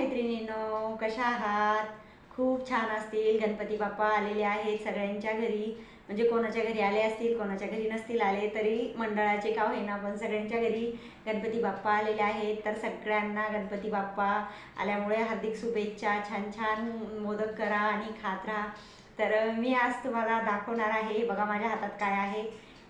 मैत्रिणींनो कशा आहात? खूप छान असतील. गणपती बाप्पा आलेले आहेत सगळ्यांच्या घरी. म्हणजे कोणाच्या घरी आले असतील कोणाच्या घरी नसतील आले तरी मंडळाचे का होईना पण सगळ्यांच्या घरी गणपती बाप्पा आलेले आहेत. तर सगळ्यांना गणपती बाप्पा आल्यामुळे हार्दिक शुभेच्छा. छान छान मोदक करा आणि खात राहा. तर मी आज तुम्हाला दाखवणार आहे बघा माझ्या हातात काय आहे?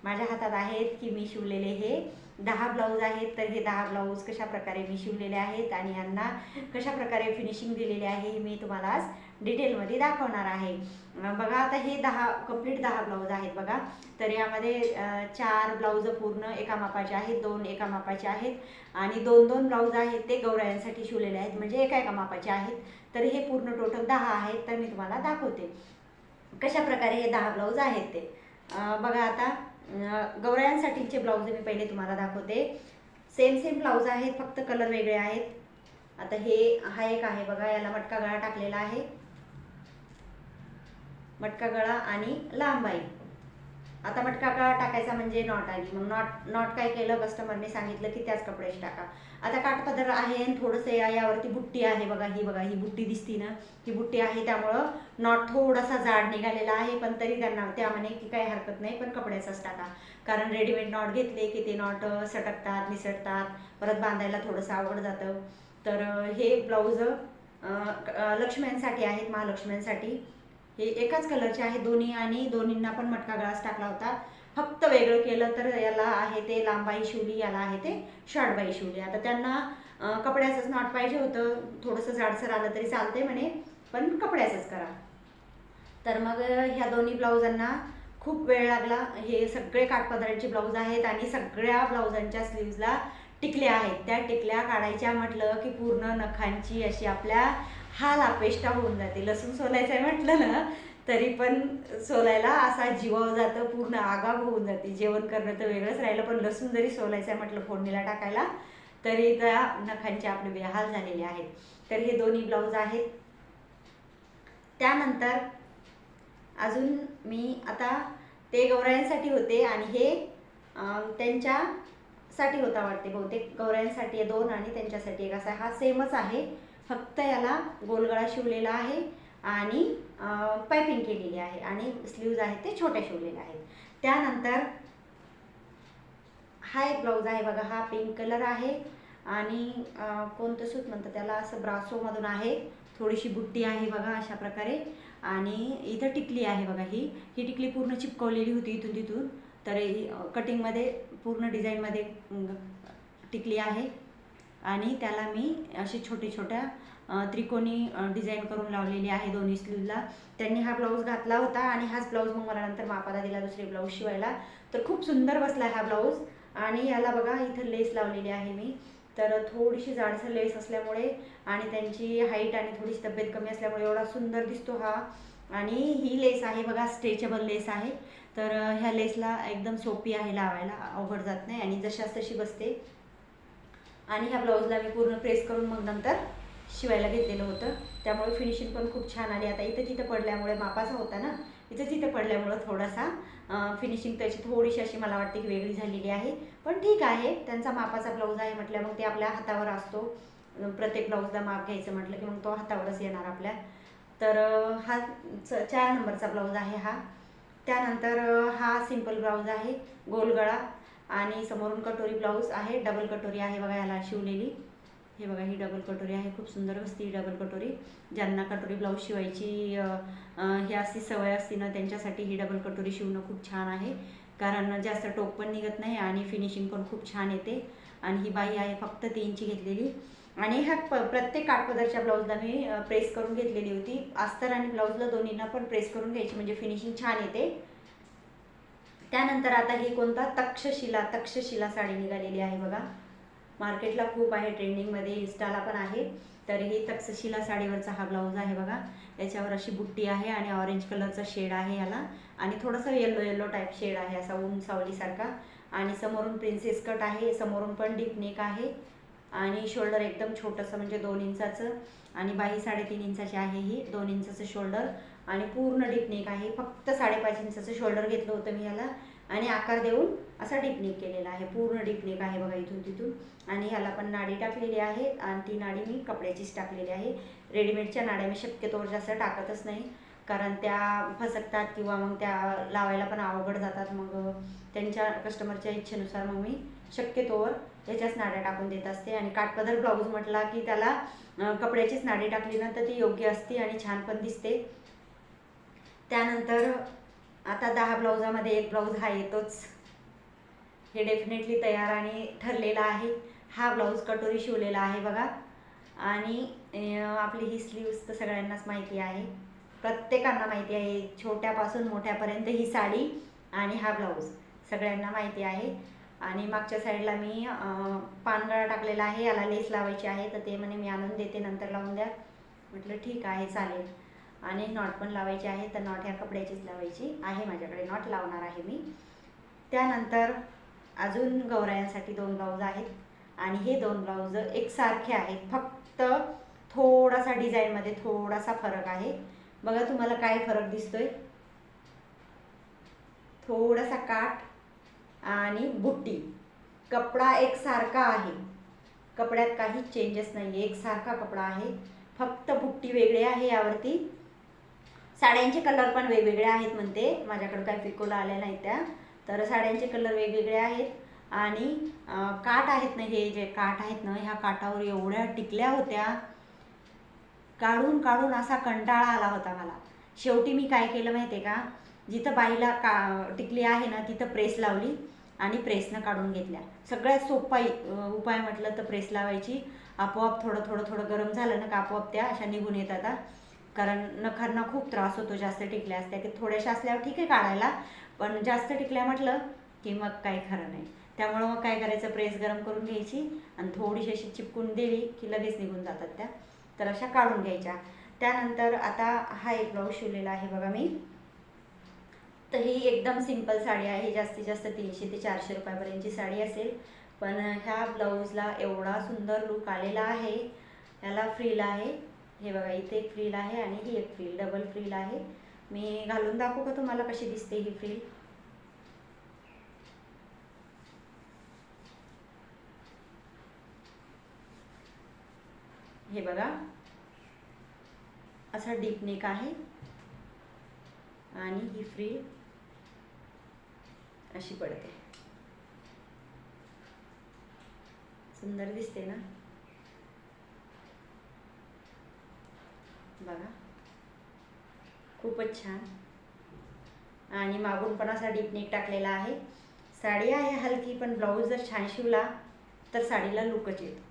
माझ्या हातात आहेत की मी शिवलेले हे दहा ब्लाऊज आहेत तर हे दहा ब्लाऊज कशाप्रकारे मी शिवलेले आहेत आणि यांना कशाप्रकारे फिनिशिंग दिलेली आहे हे मी तुम्हाला आज डिटेलमध्ये दाखवणार आहे. बघा आता हे दहा कंप्लीट दहा ब्लाऊज आहेत बघा. तर यामध्ये चार ब्लाऊज पूर्ण एका मापाचे आहेत दोन एका मापाचे आहेत आणि दोन दोन ब्लाऊज आहेत ते गौरायांसाठी शिवलेले आहेत म्हणजे एका एका मापाचे आहेत. तर हे पूर्ण टोटल दहा आहेत तर मी तुम्हाला दाखवते. कशा प्रकारे हे दहा ब्लाऊज आहेत ते. बघा आता अं, ब्लाऊज मी पहिले तुम्हाला दाखवते. सेम सेम ब्लाऊज आहेत फक्त कलर वेगळे आहेत. आता हे हा एक आहे बघा याला मटका गळा टाकलेला आहे. मटका गळा आणि लांब आहे आता मटका का टाकायचा म्हणजे नॉट आली. मग नॉट नॉट काय केलं? कस्टमरने सांगितलं की त्याच कपड्याशी टाका. आता काठपदर आहे आणि थोडंसं या यावरती बुट्टी आहे बघा ही बघा ही बुट्टी दिसती ना. ही बुट्टी आहे त्यामुळं नॉट थोडासा जाड निघालेला आहे पण तरी त्यांना त्या म्हणे की काही हरकत नाही पण कपड्याचाच टाका. कारण रेडीमेड नॉट घेतले की ते नॉट सटकतात निसटतात. परत बांधायला थोडंसं आवड जातं. तर हे ब्लाऊज लक्ष्म्यांसाठी आहेत महालक्ष्म्यांसाठी. हे एकाच कलरचे आहे. दोन्ही आणि दोन्हींना पण मटका गळाच टाकला होता. फक्त वेगळं केलं तर याला आहे ते लांबाई शिवली याला आहे ते शॉर्टबाई शिवली. आता त्यांना कपड्याचंच नॉट पाहिजे होतं. थोडंसं जाडसर आलं तरी चालते म्हणे पण कपड्याचंच करा. तर मग ह्या दोन्ही ब्लाऊजांना खूप वेळ लागला. हे सगळे काठपदराचे ब्लाऊज आहेत आणि सगळ्या ब्लाऊजांच्या स्लीव्जला टिकल्या आहेत. त्या टिकल्या काढायच्या म्हटलं की पूर्ण नखांची अशी आपल्या हाल अपेष्टा होऊन जाते. लसूण सोलायचं आहे म्हटलं ना तरी पण सोलायला असा जीवाव जातं पूर्ण आगाग होऊन जाते. जेवण करणं तर वेगळंच राहिलं पण लसूण जरी सोलायचं आहे म्हटलं फोडणीला टाकायला तरी त्या नखांचे आपले बेहाल झालेले आहेत तर हे दोन्ही ब्लाऊज आहेत. त्यानंतर अजून मी आता ते गौरायांसाठी होते आणि हे त्यांच्या साठी होता वाटते बहुतेक. गौरायांसाठी दोन आणि त्यांच्यासाठी एक. असा हा सेमच आहे. फक्त याला गोलगळा शिवलेला आहे आणि पायपिंग केलेली आहे आणि स्लीव्ज आहेत ते छोट्या शिवलेल्या आहेत. त्यानंतर हा एक ब्लाऊज आहे बघा हा पिंक कलर आहे आणि कोणतं सूत म्हणतं त्याला? असं ब्रासोमधून आहे. थोडीशी बुट्टी आहे बघा अशा प्रकारे. आणि इथं टिकली आहे बघा ही. ही टिकली पूर्ण चिपकवलेली होती इथून तिथून. तर ही, कटिंगमध्ये पूर्ण डिझाईनमध्ये टिकली आहे. आणि त्याला मी असे छोटे छोट्या त्रिकोणी डिझाईन करून लावलेली आहे दोन्ही स्लीवला त्यांनी हा ब्लाऊज घातला होता आणि हाच ब्लाऊज मग मला नंतर मापाला दिला दुसरे ब्लाऊज शिवायला. तर खूप सुंदर बसला हा ब्लाऊज. आणि याला बघा इथं लेस लावलेली आहे मी. तर थोडीशी जाडसर लेस असल्यामुळे आणि त्यांची हाईट आणि थोडीशी तब्येत कमी असल्यामुळे एवढा सुंदर दिसतो हा. आणि ही लेस आहे बघा स्ट्रेचेबल लेस आहे. तर ह्या लेसला एकदम सोपी आहे लावायला अवघड जात नाही आणि जशाच तशी बसते. आणि ह्या ब्लाऊजला मी पूर्ण प्रेस करून मग नंतर शिवायला घेतलेलं होतं. त्यामुळे फिनिशिंग पण खूप छान आली. आता इथं तिथं पडल्यामुळे मापाचा होता ना इथं तिथं पडल्यामुळं थोडासा फिनिशिंग त्याची थोडीशी अशी मला वाटते की वेगळी झालेली आहे. पण ठीक आहे त्यांचा मापाचा ब्लाऊज आहे म्हटल्या मग ते आपल्या हातावर असतो. प्रत्येक ब्लाऊजला माप घ्यायचं म्हटलं की मग तो हातावरच येणार आपल्या. तर हा च- चार नंबरचा ब्लाऊज आहे हा. त्यानंतर हा सिंपल ब्लाऊज आहे गोलगळा आणि समोरून कटोरी ब्लाऊज आहे डबल कटोरी आहे बघा याला शिवलेली. हे बघा ही डबल कटोरी आहे खूप सुंदर बसते ही डबल कटोरी. ज्यांना कटोरी ब्लाऊज शिवायची ही अशी सवय असते ना त्यांच्यासाठी ही डबल कटोरी शिवणं खूप छान आहे. कारण जास्त टोक पण निघत नाही आणि फिनिशिंग पण खूप छान येते. आणि ही बाई आहे फक्त तीनची घेतलेली. आणि ह्या प प्रत्येक काठपदरच्या ब्लाऊजला मी प्रेस करून घेतलेली होती. अस्तर आणि ब्लाऊजला दोन्हींना पण प्रेस करून घ्यायची म्हणजे फिनिशिंग छान येते. त्यानंतर आता ही कोणता? तक्षशिला तक्षशिला साडी निघालेली आहे बघा. मार्केटला खूप आहे ट्रेंडिंगमध्ये इन्स्टाला पण आहे. तर ही तक्षशिला साडीवरचा हा ब्लाऊज आहे बघा. याच्यावर अशी बुट्टी आहे आणि ऑरेंज कलरचा शेड आहे याला. आणि थोडासा येल्लो येल्लो टाईप शेड आहे असा ऊन सावलीसारखा. आणि समोरून प्रिन्सेस कट आहे समोरून पण डीप नेक आहे. आणि शोल्डर एकदम छोटंसं म्हणजे दोन इंचाचं आणि बाही साडेतीन इंचाची आहे ही दोन इंचाचं शोल्डर. आणि पूर्ण डिपनेक आहे. फक्त साडेपाच इंचाचं शोल्डर घेतलं होतं मी याला. आणि आकार देऊन असा डिपनेक केलेला आहे. पूर्ण डिपनेक आहे बघा इथून तिथून. आणि ह्याला पण नाडी टाकलेली आहे. आणि ती नाडी मी कपड्याचीच टाकलेली आहे. रेडीमेडच्या नाड्या मी शक्यतोवर जास्त टाकतच नाही. कारण त्या फसकतात किंवा मग त्या लावायला पण अवघड जातात. मग त्यांच्या कस्टमरच्या इच्छेनुसार मग मी शक्यतोवर त्याच्याच नाड्या टाकून देत असते. आणि काटपदर ब्लाऊज म्हटला की त्याला कपड्याचीच नाडी टाकली ना तर ती योग्य असते आणि छान पण दिसते. त्यानंतर आता दहा ब्लाऊजामध्ये एक ब्लाऊज हा येतोच. हे डेफिनेटली तयार आणि ठरलेला आहे. हा ब्लाऊज कटोरी शिवलेला आहे बघा. आणि आपली ही स्लीव्स तर सगळ्यांनाच माहिती आहे. प्रत्येकांना माहिती आहे छोट्यापासून मोठ्यापर्यंत ही साडी आणि हा ब्लाऊज. सगळ्यांना माहिती आहे. आणि मागच्या साईडला मी पानगळा टाकलेला आहे याला लेस लावायची आहे तर ते म्हणे मी आणून देते नंतर लावून द्या. म्हटलं ठीक आहे चालेल. आणि नॉट पण लावायची आहे तर नॉट ह्या कपड्याचीच लावायची आहे माझ्याकडे नॉट लावणार आहे मी. त्यानंतर अजून गौरायांसाठी दोन ब्लाऊज आहेत. आणि हे दोन ब्लाऊज एकसारखे आहेत. फक्त थोडासा डिझाईनमध्ये थोडासा फरक आहे. बघा तुम्हाला काय फरक दिसतोय. थोडासा काठ आणि बुट्टी. कपडा एकसारखा आहे. कपड्यात काही चेंजेस नाही आहे एकसारखा कपडा आहे. फक्त बुट्टी वेगळी आहे यावरती. साड्यांचे कलर पण वेगवेगळे आहेत म्हणते. माझ्याकडे काय पिकोला आल्या नाहीत त्या. तर साड्यांचे कलर वेगवेगळे आहेत. आणि काठ आहेत ना हे जे काठ आहेत ना ह्या काठावर एवढ्या टिकल्या होत्या. काढून काढून असा कंटाळा आला होता मला. शेवटी मी काय केलं माहिती आहे का? जिथं बाईला का टिकली आहे ना तिथं प्रेस लावली आणि प्रेसनं काढून घेतल्या. सगळ्यात सोपा उपाय म्हटलं तर प्रेस लावायची. आपोआप थोडं थोडं थोडं गरम झालं ना का आपोआप त्या अशा निघून येतात कारण नखांना खूप त्रास होतो जास्त टिकल्या असत्या. की थोड्याशा असल्यावर ठीक आहे काढायला पण जास्त टिकल्या म्हटलं की मग काही खरं नाही. त्यामुळं मग काय करायचं? प्रेस गरम करून घ्यायची आणि थोडीशी अशी चिपकून दिली की लगेच निघून जातात त्या. तर अशा काढून घ्यायच्या. त्यानंतर आता हा एक ब्लाऊज शिवलेला आहे बघा मी. तर ही एकदम सिंपल साडी आहे. जास्तीत जास्त तीनशे ते चारशे रुपयापर्यंतची साडी असेल. पण ह्या ब्लाऊजला एवढा सुंदर लुक आलेला आहे. ह्याला फ्रील आहे. हे बघा इथे एक फ्रील आहे आणि ही एक फ्रील डबल फ्रील आहे. मी घालून दाखवू का तुम्हाला कशी दिसते ही फ्रील हे बघा. असा डीप नेक आहे. आणि ही फ्री अशी पडते. सुंदर दिसते ना? बघा. खूपच छान. आणि मागून पण असा डीप नेक टाकलेला आहे. साडी आहे हलकी पण ब्लाऊज जर छान शिवला तर साडीला लुकच येतो.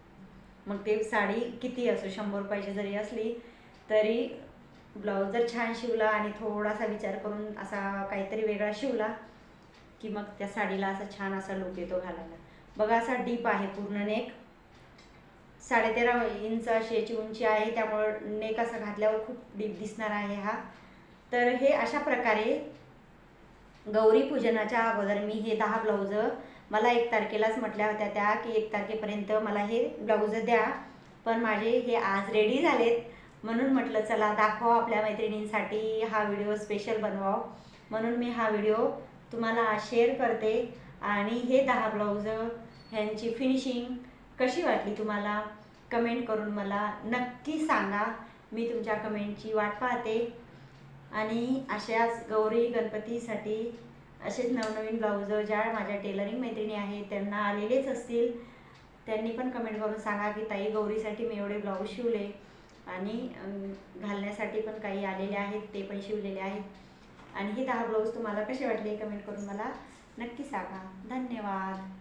मग ते साडी किती असो शंभर रुपयाची जरी असली तरी ब्लाऊज जर छान शिवला आणि थोडासा विचार करून असा काहीतरी वेगळा शिवला की मग त्या साडीला असा छान असा लुक येतो घालायला. बघा असा डीप आहे पूर्ण नेक साडेतेरा इंच अशी याची उंची आहे त्यामुळं नेक असा घातल्यावर खूप डीप दिसणार आहे हा. तर हे अशा प्रकारे गौरी पूजनाच्या अगोदर मी हे दहा ब्लाऊज मला एक तारखेलाच म्हटल्या होत्या त्या की एक तारखेपर्यंत मला हे ब्लाऊज द्या. पण माझे हे आज रेडी झालेत. म्हणून म्हटलं चला दाखवा आपल्या मैत्रिणींसाठी हा व्हिडिओ स्पेशल बनवावं. म्हणून मी हा व्हिडिओ तुम्हाला शेअर करते. आणि हे दहा ब्लाऊज ह्यांची फिनिशिंग कशी वाटली तुम्हाला? कमेंट करून मला नक्की सांगा. मी तुमच्या कमेंटची वाट पाहते. आणि अशाच गौरी गणपतीसाठी असेच नवनवीन ब्लाऊज ज्या माझ्या टेलरिंग मैत्रिणी आहेत त्यांना आलेलेच असतील त्यांनी पण कमेंट करून सांगा की ताई गौरीसाठी मी एवढे ब्लाऊज शिवले आणि घालण्यासाठी पण काही आलेले आहेत ते पण शिवलेले आहेत. आणि हे दहा ब्लाऊज तुम्हाला कसे वाटले कमेंट करून मला नक्की सांगा. धन्यवाद.